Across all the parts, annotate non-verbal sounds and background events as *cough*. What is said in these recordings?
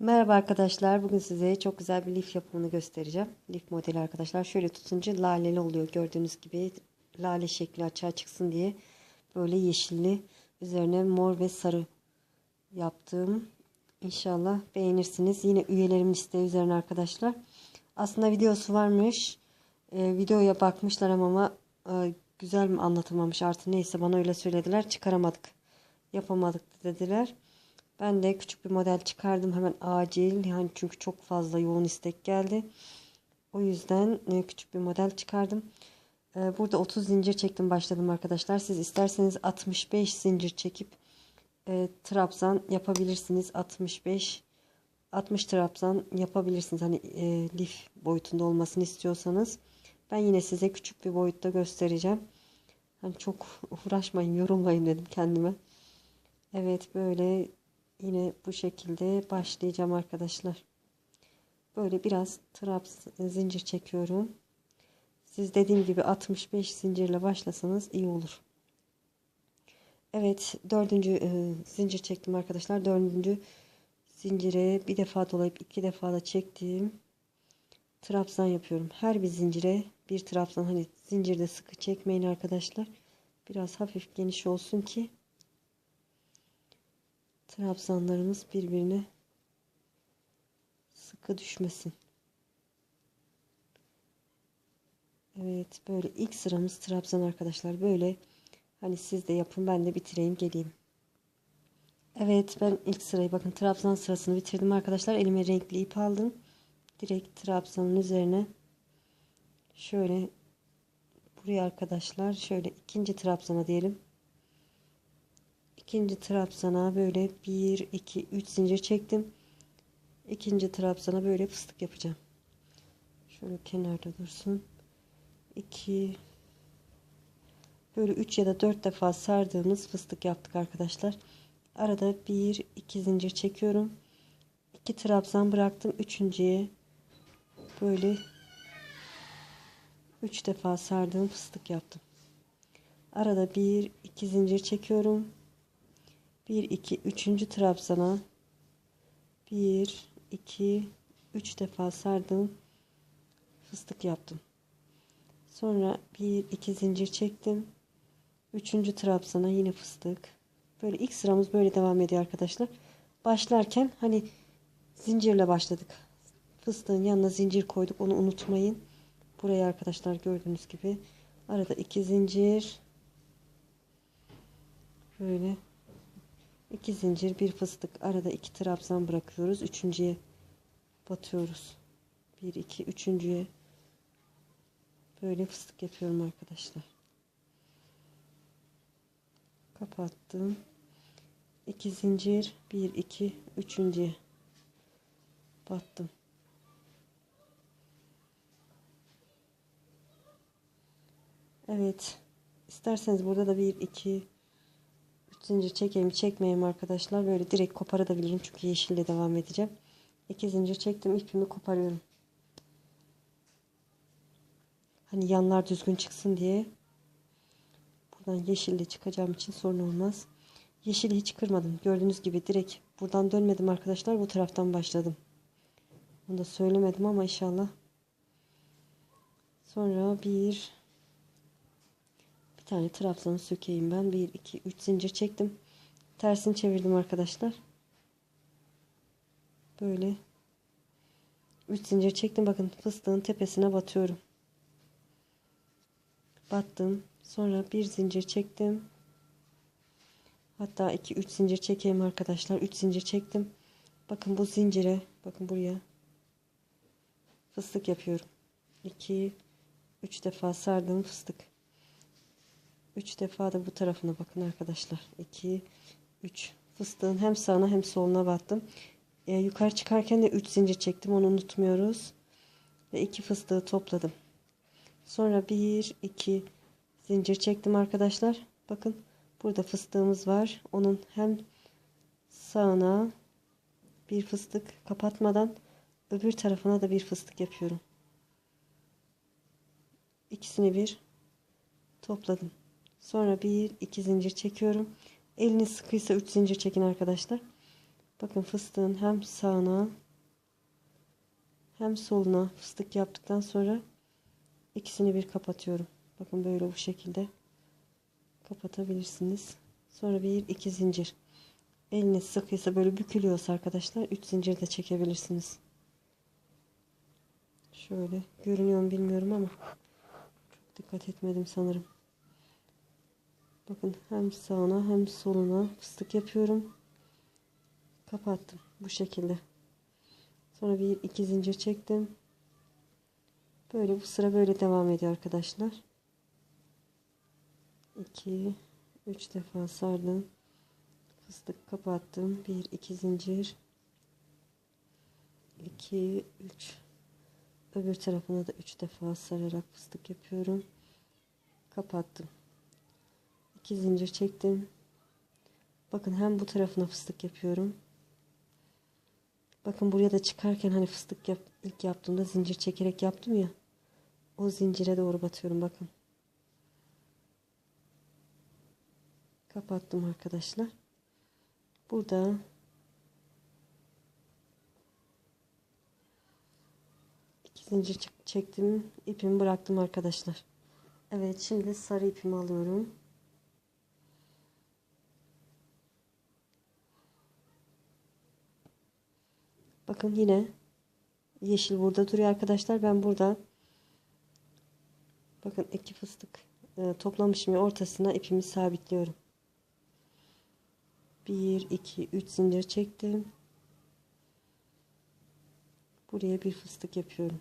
Merhaba arkadaşlar. Bugün size çok güzel bir lif yapımını göstereceğim. Lif modeli arkadaşlar. Şöyle tutunca laleli oluyor. Gördüğünüz gibi lale şekli açığa çıksın diye böyle yeşilli üzerine mor ve sarı yaptım. İnşallah beğenirsiniz. Yine üyelerimin isteği üzerine arkadaşlar. Aslında videosu varmış. Ee, videoya bakmışlar ama e, güzel mi anlatılmamış artı neyse bana öyle söylediler. Çıkaramadık. Yapamadık dediler. Ben de küçük bir model çıkardım hemen acil. Yani çünkü çok fazla yoğun istek geldi. O yüzden e, küçük bir model çıkardım. E, burada 30 zincir çektim başladım arkadaşlar. Siz isterseniz 65 zincir çekip e, trabzan yapabilirsiniz. 65 60 trabzan yapabilirsiniz. Hani e, lif boyutunda olmasını istiyorsanız. Ben yine size küçük bir boyutta göstereceğim. Hani çok uğraşmayın, yorulmayın dedim kendime. Evet böyle yine bu şekilde başlayacağım arkadaşlar. Böyle biraz traps zincir çekiyorum. Siz dediğim gibi 65 zincirle başlasanız iyi olur. Evet dördüncü e, zincir çektim arkadaşlar. Dördüncü zincire bir defa dolayıp iki defa da çektiğim trabzan yapıyorum. Her bir zincire bir trabzan hani zincirde sıkı çekmeyin arkadaşlar. Biraz hafif geniş olsun ki trabzanlarımız birbirine sıkı düşmesin. Evet böyle ilk sıramız trabzan arkadaşlar böyle hani siz de yapın ben de bitireyim geleyim. Evet ben ilk sırayı bakın trabzan sırasını bitirdim arkadaşlar elime renkli ip aldım. Direkt trabzanın üzerine şöyle buraya arkadaşlar şöyle ikinci trabzana diyelim ikinci trabzana böyle 1 2 3 zincir çektim. İkinci trabzana böyle fıstık yapacağım. Şöyle kenarda dursun. 2 böyle 3 ya da 4 defa sardığımız fıstık yaptık arkadaşlar. Arada 1 2 zincir çekiyorum. 2 trabzan bıraktım. Üçüncüye böyle 3 defa sardığım fıstık yaptım. Arada 1 2 zincir çekiyorum 1 2 3. trabzana. 1 2 3 defa sardım. Fıstık yaptım. Sonra 1 2 zincir çektim. 3. trabzana yine fıstık. Böyle ilk sıramız böyle devam ediyor arkadaşlar. Başlarken hani zincirle başladık. Fıstığın yanına zincir koyduk. Onu unutmayın. Buraya arkadaşlar gördüğünüz gibi. Arada iki zincir. Böyle 2 zincir bir fıstık. Arada 2 trabzan bırakıyoruz. Üçüncüye batıyoruz. 1 2 üçüncüye böyle fıstık yapıyorum arkadaşlar. Kapattım. 2 zincir 1 2 üçüncüye battım. Evet. İsterseniz burada da 1 2 zincir çekeyim çekmeyeyim arkadaşlar. Böyle direkt koparabilirim. Çünkü yeşille devam edeceğim. 2 zincir çektim. ipimi koparıyorum. Hani yanlar düzgün çıksın diye. Buradan yeşille çıkacağım için sorun olmaz. Yeşili hiç kırmadım. Gördüğünüz gibi direkt buradan dönmedim arkadaşlar. Bu taraftan başladım. Bunu da söylemedim ama inşallah. Sonra bir tane trabzanı sökeyim ben. 1 2 3 zincir çektim. Tersini çevirdim arkadaşlar. Böyle 3 zincir çektim. Bakın fıstığın tepesine batıyorum. Battım. Sonra bir zincir çektim. Hatta 2 3 zincir çekeyim arkadaşlar. 3 zincir çektim. Bakın bu zincire, bakın buraya fıstık yapıyorum. 2 3 defa sardım fıstık. 3 defa da bu tarafına bakın arkadaşlar. 2 3 fıstığın hem sağına hem soluna battım. Ee, yukarı çıkarken de 3 zincir çektim. Onu unutmuyoruz. Ve 2 fıstığı topladım. Sonra 1 2 zincir çektim arkadaşlar. Bakın burada fıstığımız var. Onun hem sağına bir fıstık kapatmadan öbür tarafına da bir fıstık yapıyorum. İkisini bir topladım. Sonra bir iki zincir çekiyorum. Eliniz sıkıysa 3 zincir çekin arkadaşlar. Bakın fıstığın hem sağına hem soluna fıstık yaptıktan sonra ikisini bir kapatıyorum. Bakın böyle bu şekilde kapatabilirsiniz. Sonra bir iki zincir. Eliniz sıkıysa böyle bükülüyorsa arkadaşlar 3 zincir de çekebilirsiniz. Şöyle görünüyor mu bilmiyorum ama çok dikkat etmedim sanırım. Bakın hem sağına hem soluna fıstık yapıyorum. Kapattım bu şekilde. Sonra bir iki zincir çektim. Böyle bu sıra böyle devam ediyor arkadaşlar. 2 3 defa sardım. Fıstık kapattım. 1 2 zincir. 2 3 Öbür tarafına da 3 defa sararak fıstık yapıyorum. Kapattım. 2 zincir çektim. Bakın hem bu tarafına fıstık yapıyorum. Bakın buraya da çıkarken hani fıstık yap, ilk yaptığımda zincir çekerek yaptım ya. O zincire doğru batıyorum bakın. Kapattım arkadaşlar. Burada iki zincir çektim. ipimi bıraktım arkadaşlar. Evet şimdi sarı ipimi alıyorum. Bakın yine yeşil burada duruyor arkadaşlar. Ben burada bakın iki fıstık e, toplamışım ya ortasına ipimi sabitliyorum. 1 2 3 zincir çektim. Buraya bir fıstık yapıyorum.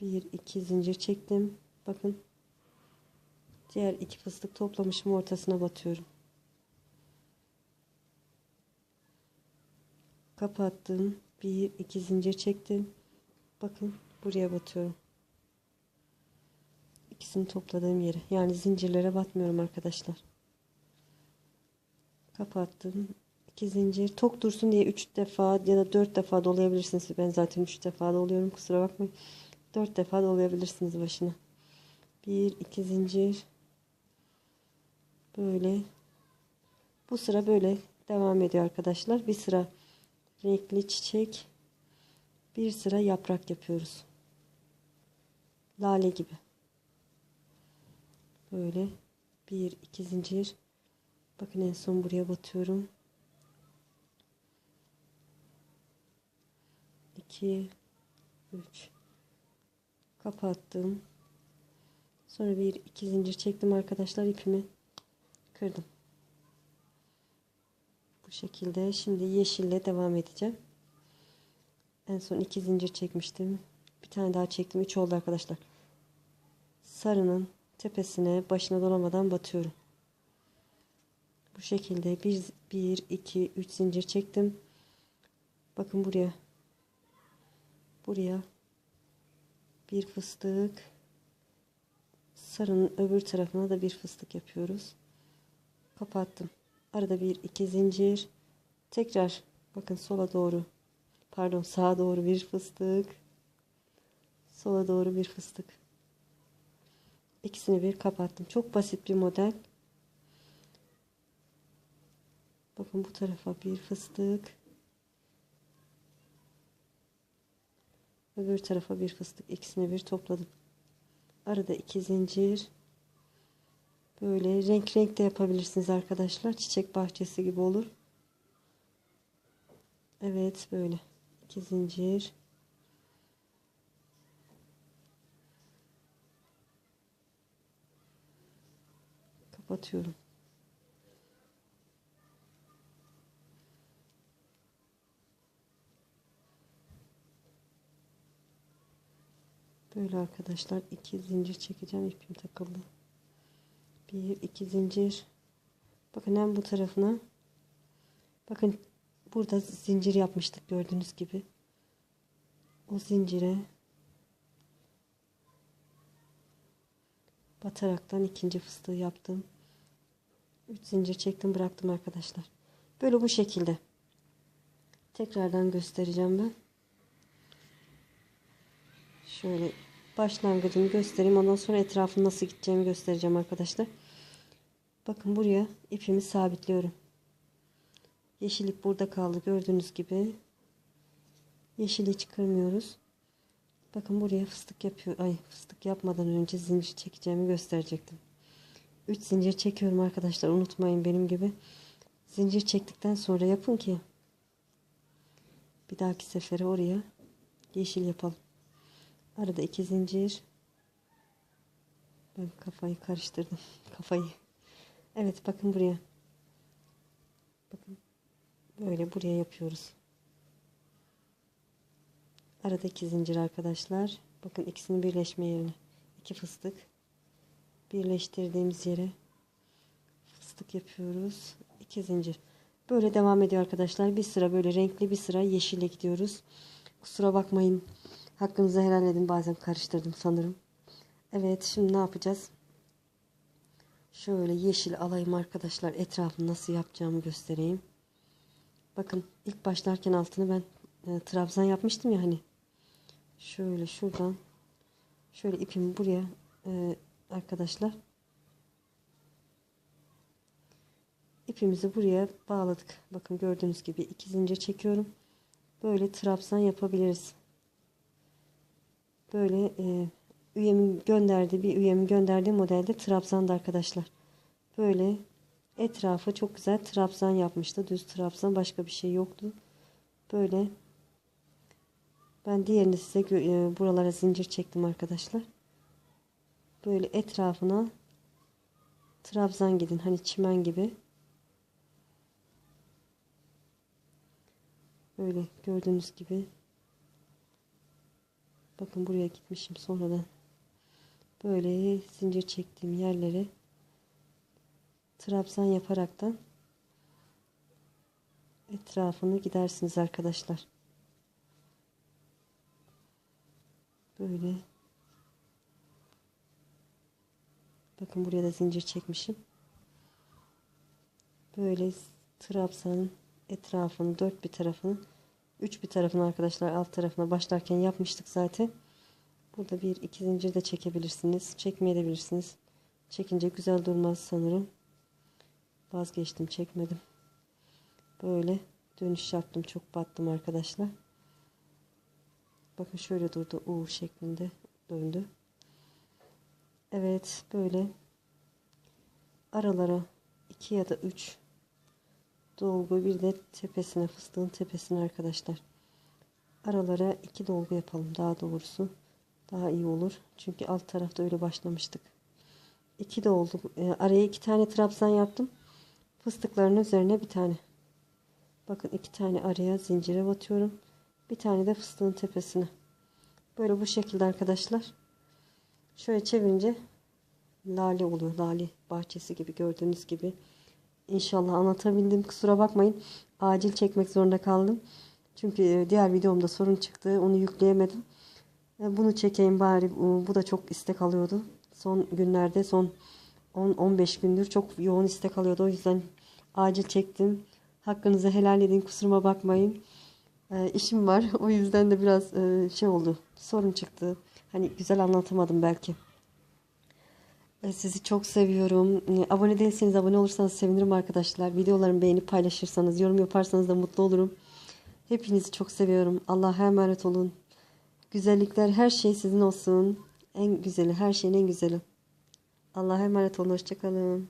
1 2 zincir çektim. Bakın. Diğer iki fıstık toplamışım ortasına batıyorum. Kapattım. Bir iki zincir çektim. Bakın buraya batıyorum. İkisini topladığım yere. Yani zincirlere batmıyorum arkadaşlar. Kapattım. iki zincir. Tok dursun diye üç defa ya da dört defa dolayabilirsiniz. Ben zaten üç defa doluyorum. Kusura bakmayın. Dört defa dolayabilirsiniz başına. Bir iki zincir. Böyle. Bu sıra böyle devam ediyor arkadaşlar. Bir sıra renkli çiçek bir sıra yaprak yapıyoruz. Lale gibi. Böyle bir iki zincir. Bakın en son buraya batıyorum. 2 3 kapattım. Sonra bir iki zincir çektim arkadaşlar ipimi kırdım. Bu şekilde şimdi yeşille devam edeceğim. En son iki zincir çekmiştim. Bir tane daha çektim. Üç oldu arkadaşlar. Sarının tepesine başına dolamadan batıyorum. Bu şekilde bir, bir iki üç zincir çektim. Bakın buraya. Buraya bir fıstık. Sarının öbür tarafına da bir fıstık yapıyoruz. Kapattım. Arada bir iki zincir. Tekrar bakın sola doğru. Pardon sağa doğru bir fıstık. Sola doğru bir fıstık. İkisini bir kapattım. Çok basit bir model. Bakın bu tarafa bir fıstık. Öbür tarafa bir fıstık. İkisini bir topladım. Arada iki zincir. Böyle renk renk de yapabilirsiniz arkadaşlar. Çiçek bahçesi gibi olur. Evet böyle. iki zincir. Kapatıyorum. Böyle arkadaşlar iki zincir çekeceğim ipim takıldı bir iki zincir. Bakın hem bu tarafına. Bakın burada zincir yapmıştık gördüğünüz gibi. O zincire bataraktan ikinci fıstığı yaptım. 3 zincir çektim bıraktım arkadaşlar. Böyle bu şekilde. Tekrardan göstereceğim ben. Şöyle başlangıcını göstereyim ondan sonra etrafını nasıl gideceğimi göstereceğim arkadaşlar Bakın buraya ipimi sabitliyorum. Yeşil ip burada kaldı gördüğünüz gibi. Yeşili çıkarmıyoruz. Bakın buraya fıstık yapıyor. Ay fıstık yapmadan önce zincir çekeceğimi gösterecektim. 3 zincir çekiyorum arkadaşlar. Unutmayın benim gibi. Zincir çektikten sonra yapın ki bir dahaki sefere oraya yeşil yapalım. Arada iki zincir. Ben kafayı karıştırdım. *laughs* Kafayı. Evet bakın buraya. Bakın. Böyle buraya yapıyoruz. Arada iki zincir arkadaşlar. Bakın ikisini birleşme yerine. iki fıstık. Birleştirdiğimiz yere fıstık yapıyoruz. iki zincir. Böyle devam ediyor arkadaşlar. Bir sıra böyle renkli bir sıra yeşile gidiyoruz. Kusura bakmayın. Hakkınızı helal edin. Bazen karıştırdım sanırım. Evet şimdi ne yapacağız? Şöyle yeşil alayım arkadaşlar. Etrafını nasıl yapacağımı göstereyim. Bakın ilk başlarken altını ben e, trabzan yapmıştım ya hani. Şöyle şuradan şöyle ipimi buraya e, arkadaşlar ipimizi buraya bağladık. Bakın gördüğünüz gibi iki zincir çekiyorum. Böyle trabzan yapabiliriz. Böyle e, üyemin gönderdiği bir üyemin gönderdiği modelde trabzandı arkadaşlar. Böyle etrafı çok güzel trabzan yapmıştı. Düz trabzan başka bir şey yoktu. Böyle ben diğerini size e, buralara zincir çektim arkadaşlar. Böyle etrafına trabzan gidin. Hani çimen gibi. Böyle gördüğünüz gibi. Bakın buraya gitmişim sonradan. Böyle zincir çektiğim yerlere trabzan yaparaktan etrafını gidersiniz arkadaşlar. Böyle. Bakın buraya da zincir çekmişim. Böyle trabzanın etrafını dört bir tarafını üç bir tarafını arkadaşlar alt tarafına başlarken yapmıştık zaten. Burada bir iki zincir de çekebilirsiniz. Çekmeyebilirsiniz. Çekince güzel durmaz sanırım. Vazgeçtim çekmedim. Böyle dönüş yaptım. Çok battım arkadaşlar. Bakın şöyle durdu. U şeklinde döndü. Evet böyle aralara 2 ya da 3 dolgu bir de tepesine fıstığın tepesine arkadaşlar. Aralara 2 dolgu yapalım daha doğrusu. Daha iyi olur. Çünkü alt tarafta öyle başlamıştık. 2 de oldu. Araya 2 tane trabzan yaptım. Fıstıkların üzerine bir tane. Bakın iki tane araya zincire batıyorum. Bir tane de fıstığın tepesine. Böyle bu şekilde arkadaşlar. Şöyle çevirince lale oluyor. Lale bahçesi gibi gördüğünüz gibi. İnşallah anlatabildim. Kusura bakmayın. Acil çekmek zorunda kaldım. Çünkü e, diğer videomda sorun çıktı. Onu yükleyemedim. E, bunu çekeyim bari. Bu da çok istek alıyordu. Son günlerde son 10-15 gündür çok yoğun istek alıyordu. O yüzden acil çektim. Hakkınızı helal edin. Kusuruma bakmayın. E, işim var. *laughs* O yüzden de biraz e, şey oldu. Sorun çıktı. Hani güzel anlatamadım belki. Sizi çok seviyorum. E, abone değilseniz abone olursanız sevinirim arkadaşlar. Videolarımı beğenip paylaşırsanız, yorum yaparsanız da mutlu olurum. Hepinizi çok seviyorum. Allah'a emanet olun. Güzellikler her şey sizin olsun. En güzeli, her şeyin en güzeli. Allah'a emanet olun. Hoşçakalın.